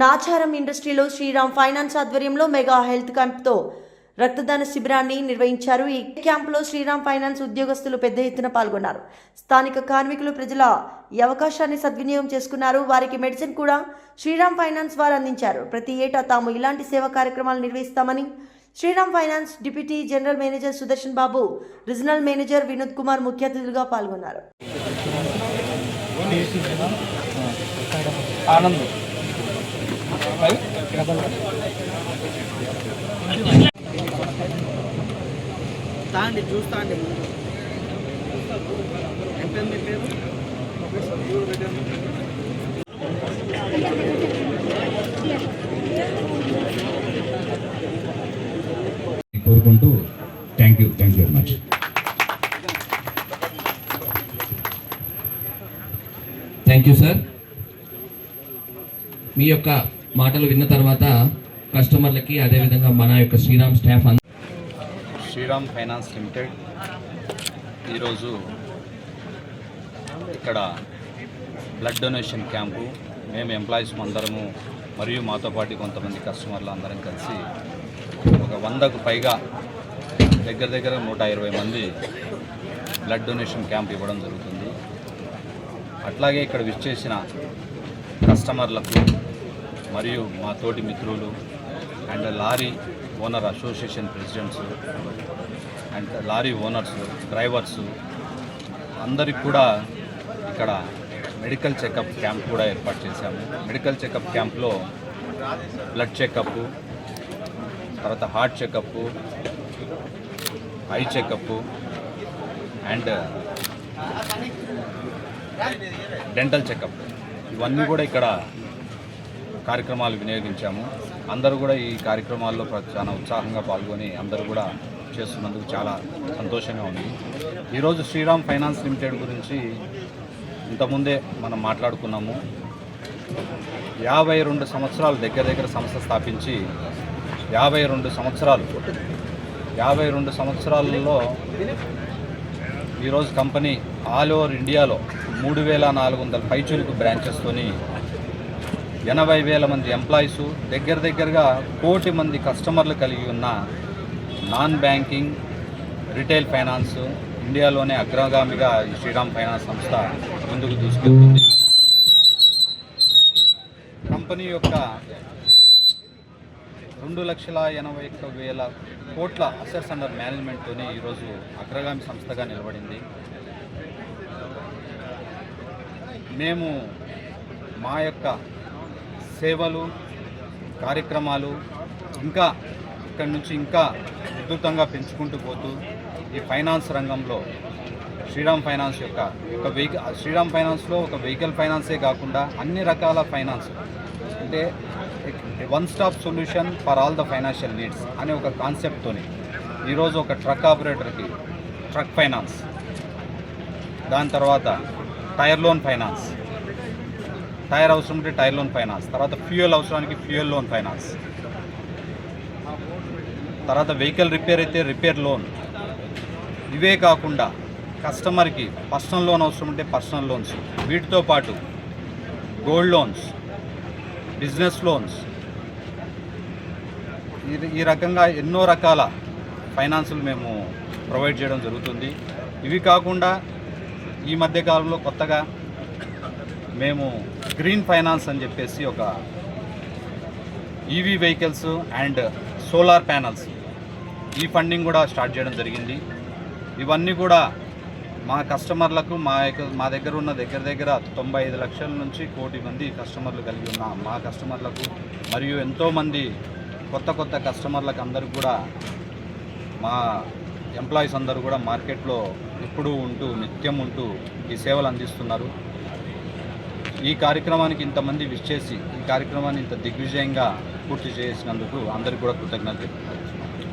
నాచారం ఇండస్ట్రీలో శ్రీరామ్ ఫైనాన్స్ ఆధ్వర్యంలో mega health క్యాంప్తో రక్తదాన శిబిరాన్ని నిర్వహించారు. ఈ క్యాంపులో శ్రీరామ్ ఫైనాన్స్ ఉద్యోగస్తులు పెద్ద ఎత్తున పాల్గొన్నారు. స్థానిక కార్మికులు ప్రజల ఈ అవకాశాన్ని సద్వినియోగం చేసుకున్నారు. వారికి మెడిసిన్ కూడా శ్రీరామ్ ఫైనాన్స్ వారు అందించారు. ప్రతి ఏటా తాము ఇలాంటి సేవా కార్యక్రమాలు నిర్వహిస్తామని Sriram finance deputy general manager Sudarshan Babu regional manager Vinod Kumar ముఖ్య అతిథులుగా పాల్గొన్నారు. ఆనంద్. తాండి చూస్తాండి ఎంత మీ పేరు? కోరుకుంటూ thank you thank you very much thank you sir మీ యొక్క మాటలు విన్న తర్వాత కస్టమర్లకి అదేవిధంగా మన యొక్క శ్రీరామ్ స్టాఫ్ అందరూ శ్రీరామ్ ఫైనాన్స్ లిమిటెడ్. ఈరోజు ఇక్కడ బ్లడ్ డొనేషన్ క్యాంపు. మేము ఎంప్లాయీస్ అందరము మరియు మాతో పాటు కొంతమంది కస్టమర్లు అందరం కలిసి ఒక వందకు పైగా దగ్గర దగ్గర నూట ఇరవై మంది బ్లడ్ డొనేషన్ క్యాంప్ ఇవ్వడం జరుగుతుంది. అట్లాగే ఇక్కడ విచ్చేసిన కస్టమర్లకు మరియు మా తోటి మిత్రులు and lorry owner association presidents and lorry owners drivers అందరికి కూడా ఇక్కడ మెడికల్ చెకప్ క్యాంప్ కూడా ఏర్పాటు చేశాము. మెడికల్ చెకప్ క్యాంప్లో బ్లడ్ చెకప్ తర్వాత heart checkup eye checkup and dental checkup. ఇవన్నీ కూడా ఇక్కడ కార్యక్రమాలు వినియోగించాము. అందరూ కూడా ఈ కార్యక్రమాల్లో ప్ర- చాలా ఉత్సాహంగా పాల్గొని అందరూ కూడా చేస్తున్నందుకు చాలా సంతోషంగా ఉంది. ఈరోజు శ్రీరామ్ ఫైనాన్స్ లిమిటెడ్ గురించి ఇంతకుముందే మనం మాట్లాడుకున్నాము. యాభై రెండు సంవత్సరాలు దగ్గర దగ్గర సంస్థ స్థాపించి యాభై రెండు సంవత్సరాలు యాభై రెండు సంవత్సరాలలో ఈరోజు కంపెనీ ఆల్ ఓవర్ ఇండియాలో మూడు వేల నాలుగు వందల పైచులకు బ్రాంచెస్తోని ఎనభై వేల మంది ఎంప్లాయీస్ దగ్గర దగ్గరగా కోటి మంది కస్టమర్లు కలిగి ఉన్న నాన్ బ్యాంకింగ్ రిటైల్ ఫైనాన్స్ ఇండియాలోనే అగ్రగామిగా శ్రీరామ్ ఫైనాన్స్ సంస్థ ముందుకు దూసుకెళ్తుంది. కంపెనీ యొక్క రెండు లక్షల ఎనభై ఒక్క వేల కోట్ల అసెట్స్ అండర్ మేనేజ్మెంట్తోనే ఈరోజు అగ్రగామి సంస్థగా నిలబడింది. మేము మా యొక్క సేవలు కార్యక్రమాలు ఇంకా ఇక్కడి నుంచి ఇంకా విద్యుతంగా పెంచుకుంటూ పోతూ ఈ ఫైనాన్స్ రంగంలో శ్రీరామ్ ఫైనాన్స్ యొక్క ఒక వెహికల్ శ్రీరామ్ ఫైనాన్స్లో ఒక వెహికల్ ఫైనాన్సే కాకుండా అన్ని రకాల ఫైనాన్స్. అంటే one stop solution for all the financial needs అనే ఒక కాన్సెప్ట్తోని ఈరోజు ఒక ట్రక్ ఆపరేటర్కి ట్రక్ ఫైనాన్స్. దాని తర్వాత టైర్ లోన్ ఫైనాన్స్. టైర్ అవసరం ఉంటే టైర్ లోన్ ఫైనాన్స్ తర్వాత ఫ్యూయల్ అవసరానికి ఫ్యూయల్ లోన్ ఫైనాన్స్. తర్వాత వెహికల్ రిపేర్ అయితే రిపేర్ లోన్. ఇవే కాకుండా కస్టమర్కి పర్సనల్ లోన్ అవసరం ఉంటే పర్సనల్ లోన్స్. వీటితో పాటు గోల్డ్ లోన్స్ బిజినెస్ లోన్స్. ఈ- ఈ రకంగా ఎన్నో రకాల ఫైనాన్సులు మేము ప్రొవైడ్ చేయడం జరుగుతుంది. ఇవి కాకుండా ఈ మధ్య కాలంలో కొత్తగా మేము గ్రీన్ ఫైనాన్స్ అని చెప్పేసి ఒక EV vehicles and solar panels ఈ ఫండింగ్ కూడా స్టార్ట్ చేయడం జరిగింది. ఇవన్నీ కూడా మా కస్టమర్లకు మా యొక్క మా దగ్గర ఉన్న దగ్గర దగ్గర తొంభై ఐదు లక్షల నుంచి కోటి మంది కస్టమర్లు కలిగి ఉన్న మా కస్టమర్లకు మరియు ఎంతోమంది కొత్త కొత్త కస్టమర్లకు అందరికి కూడా మా ఎంప్లాయీస్ అందరూ కూడా మార్కెట్లో ఎప్పుడూ ఉంటూ నిత్యం ఉంటూ ఈ సేవలు అందిస్తున్నారు. ఈ కార్యక్రమానికి ఇంతమంది విష్ చేసి ఈ కార్యక్రమాన్ని ఇంత దిగ్విజయంగా పూర్తి చేసినందుకు అందరికీ కూడా కృతజ్ఞతలు.